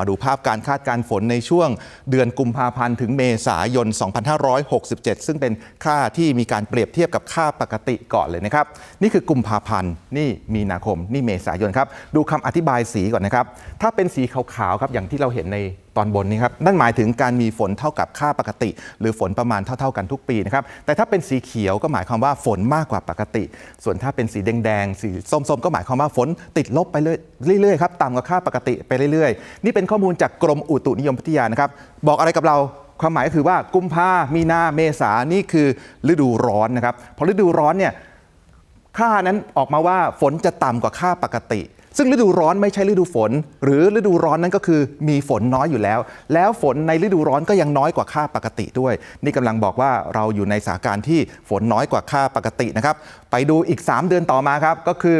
มาดูภาพการคาดการฝนในช่วงเดือนกุมภาพันธ์ถึงเมษายน 2567 ซึ่งเป็นค่าที่มีการเปรียบเทียบกับค่าปกติก่อนเลยนะครับ นี่คือกุมภาพันธ์นี่มีนาคม นี่เมษายนครับ ดูคำอธิบายสีก่อนนะครับ ถ้าเป็นสีขาวๆครับอย่างที่เราเห็นในตอนบนนี้ครับนั่นหมายถึงการมีฝนเท่ากับค่าปกติ หรือฝนประมาณเท่าๆกันทุกปีนะครับแต่ถ้าเป็นสีเขียวก็หมายความว่าฝนมากกว่าปกติ ส่วนถ้าเป็นสีแดงๆสีส้มๆ ก็หมายความว่าฝนติดลบไปเรื่อยๆครับต่ำกว่าค่าปกติไปเรื่อยๆ นี่เป็นข้อมูลจากกรมอุตุนิยมวิทยานะครับบอกอะไรกับเราความหมายก็คือว่ากุมภามีนาเมษานี่คือฤดูร้อนนะครับพอฤดูร้อนเนี่ยค่านั้นออกมาว่าฝนจะต่ำกว่าค่าปกติ ซึ่งฤดูร้อนไม่ใช่ฤดูฝน หรือฤดูร้อนนั้นก็คือมีฝนน้อยอยู่แล้ว แล้วฝนในฤดูร้อนก็ยังน้อยกว่าค่าปกติด้วย นี่กำลังบอกว่าเราอยู่ในสถานการณ์ที่ฝนน้อยกว่าค่าปกตินะครับ ไปดูอีก 3 เดือนต่อมาครับก็คือ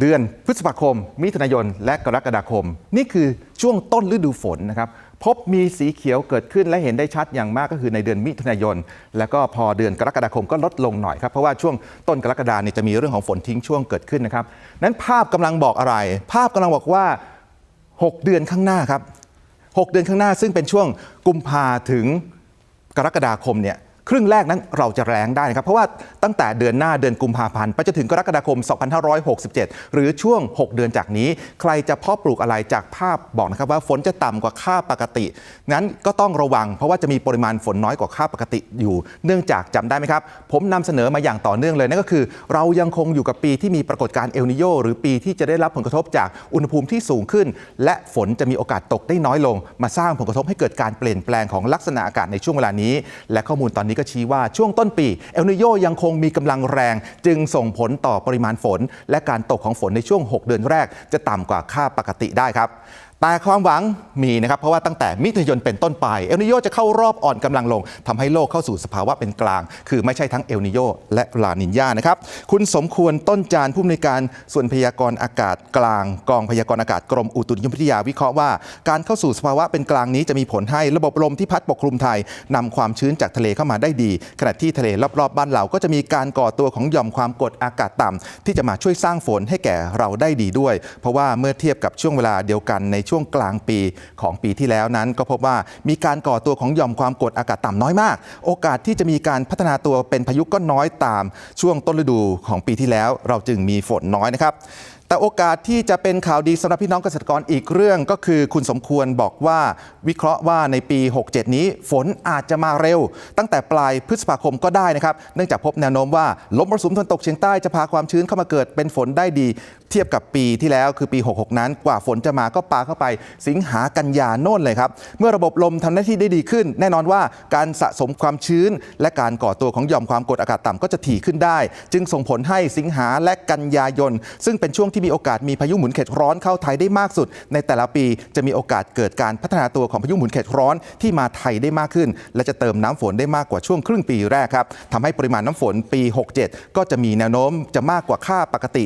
เดือนพฤษภาคม มิถุนายน และกรกฎาคม นี่คือช่วงต้นฤดูฝนนะครับ พบมีสีเขียวเกิดขึ้นและเห็นได้ชัดอย่างมากก็คือในเดือนมิถุนายน แล้วก็พอเดือนกรกฎาคมก็ลดลงหน่อยครับ เพราะว่าช่วงต้นกรกฎาเนี่ยจะมีเรื่องของฝนทิ้งช่วงเกิดขึ้นนะครับ นั้นภาพกำลังบอกอะไร ภาพกำลังบอกว่า 6 เดือนข้างหน้าครับ 6 เดือนข้างหน้าซึ่งเป็นช่วงกุมภาถึงกรกฎาคมเนี่ย ครึ่งแรกนั้นเราจะแรงได้นะครับ เพราะว่าตั้งแต่เดือนหน้าเดือนกุมภาพันธ์ไปจนถึงกรกฎาคม 2567 หรือช่วง 6 เดือนจากนี้ ใครจะเพาะปลูกอะไรจากภาพบอกนะครับว่าฝนจะต่ำกว่าค่าปกตินั้นก็ต้องระวัง เพราะว่าจะมีปริมาณฝนน้อยกว่าค่าปกติอยู่ เนื่องจากจำได้ไหมครับ ผมนำเสนอมาอย่างต่อเนื่องเลยนั่นก็คือ เรายังคงอยู่กับปีที่มีปรากฏการณ์เอลนิโยหรือปีที่จะได้รับผลกระทบจากอุณหภูมิที่สูงขึ้น และฝนจะมีโอกาสตกได้น้อยลง มาสร้างผลกระทบให้เกิดการเปลี่ยนแปลงของลักษณะอากาศในช่วงเวลานี้ และข้อมูลตอนนี้ก็ชี้ว่าช่วงต้นปีเอลนิโยยังคงมีกำลังแรง จึงส่งผลต่อปริมาณฝน และการตกของฝนในช่วง 6 เดือนแรกจะต่ำกว่าค่าปกติได้ครับ แต่ความหวังมีนะครับ เพราะว่าตั้งแต่มิถุนายนเป็นต้นไป เอลนิโยจะเข้ารอบอ่อนกำลังลงทำให้โลกเข้าสู่สภาวะเป็นกลาง คือไม่ใช่ทั้งเอลนิโยและลานินยานะครับ คุณสมควรต้นจานผู้อำนวยการส่วนพยากรณ์อากาศกลาง กองพยากรณ์อากาศกรมอุตุนิยมวิทยาวิเคราะห์ว่า การเข้าสู่สภาวะเป็นกลางนี้จะมีผลให้ระบบลมที่พัดปกคลุมไทยนำความชื้นจากทะเลเข้ามาได้ดี ขณะที่ทะเลรอบๆบ้านเราก็จะมีการก่อตัวของหย่อมความกดอากาศต่ำที่จะมาช่วยสร้างฝนให้แก่เราได้ดีด้วย เพราะว่าเมื่อเทียบกับช่วงเวลาเดียวกันในช่วงกลางปีของปีที่แล้วนั้น ก็พบว่ามีการก่อตัวของหย่อมความกดอากาศต่ำน้อยมาก โอกาสที่จะมีการพัฒนาตัวเป็นพายุก็น้อยตามช่วงต้นฤดูของปีที่แล้ว เราจึงมีฝนน้อยนะครับ แต่โอกาสที่จะเป็นข่าวดีสำหรับพี่น้องเกษตรกรอีกเรื่องก็คือคุณสมควรบอกว่าวิเคราะห์ว่าในปี 67 นี้ฝนอาจจะมาเร็ว ตั้งแต่ปลายพฤษภาคมก็ได้นะครับ เนื่องจากพบแนวโน้มว่าลมมรสุมตะวันตกเฉียงใต้จะพาความชื้นเข้ามาเกิดเป็นฝนได้ดี เทียบกับปีที่แล้วคือปี 66 นั้นกว่าฝนจะมาก็ปาเข้าไป สิงหากันยาโน่นเลยครับเมื่อระบบลมทำหน้าที่ได้ดีขึ้น แน่นอนว่าการสะสมความชื้น และการก่อตัวของหย่อมความกดอากาศต่ำก็จะถี่ขึ้นได้ จึงส่งผลให้สิงหาและกันยายนซึ่งเป็นช่วงที่มีโอกาสมีพายุหมุนเขตร้อนเข้าไทยได้มากสุด ในแต่ละปีจะมีโอกาสเกิดการพัฒนาตัวของพายุหมุนเขตร้อนที่มาไทยได้มากขึ้น และจะเติมน้ำฝนได้มากกว่าช่วงครึ่งปีแรกครับทำให้ปริมาณน้ำฝนปี 67 ก็จะมีแนวโน้มจะมากกว่าค่าปกติ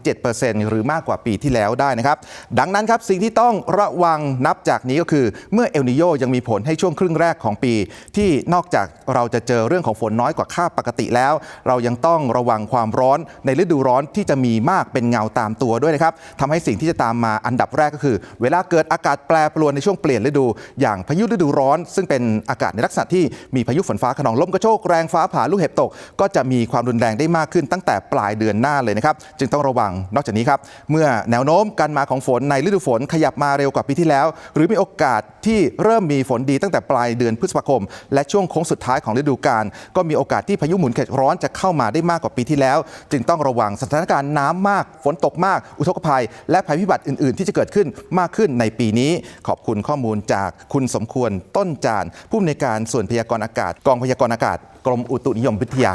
5-7%หรือมากกว่าปีที่แล้วได้นะครับดังนั้นครับสิ่งที่ต้องระวังนับจากนี้ก็คือ เมื่อเอลนิโยยังมีผลให้ช่วงครึ่งแรกของปี ที่นอกจากเราจะเจอเรื่องของฝนน้อยกว่าค่าปกติแล้ว เรายังต้องระวังความร้อนในฤดูร้อนที่จะมีมากเป็นเงาตามตัวด้วยนะครับทำให้สิ่งที่จะตามมาอันดับแรกก็คือ เวลาเกิดอากาศแปรปรวนในช่วงเปลี่ยนฤดู อย่างพายุฤดูร้อน ซึ่งเป็นอากาศในลักษณะที่มีพายุฝนฟ้าขนองลมกระโชกแรงฟ้าผ่าลูกเห็บตก ก็จะมีความรุนแรงได้มากขึ้นตั้งแต่ปลายเดือนหน้าเลยนะครับจึงต้องระวังนอกจากนี้ครับเมื่อแนวโน้มการมาของฝนในฤดูฝนขยับมาเร็วกว่าปีที่แล้ว หรือมีโอกาสที่เริ่มมีฝนดีตั้งแต่ปลายเดือนพฤษภาคม และช่วงโค้งสุดท้ายของฤดูกาลก็มีโอกาสที่พายุหมุนเขตร้อนจะเข้ามาได้มากกว่าปีที่แล้ว จึงต้องระวังสถานการณ์น้ำมากฝนตกมาก อุทกภัย และภัยพิบัติอื่น ๆ ที่จะเกิดขึ้นมากขึ้นในปีนี้ ขอบคุณข้อมูลจากคุณสมควรต้นจานผู้อำนวยการส่วนพยากรณ์อากาศ กองพยากรณ์อากาศ กรมอุตุนิยมวิทยา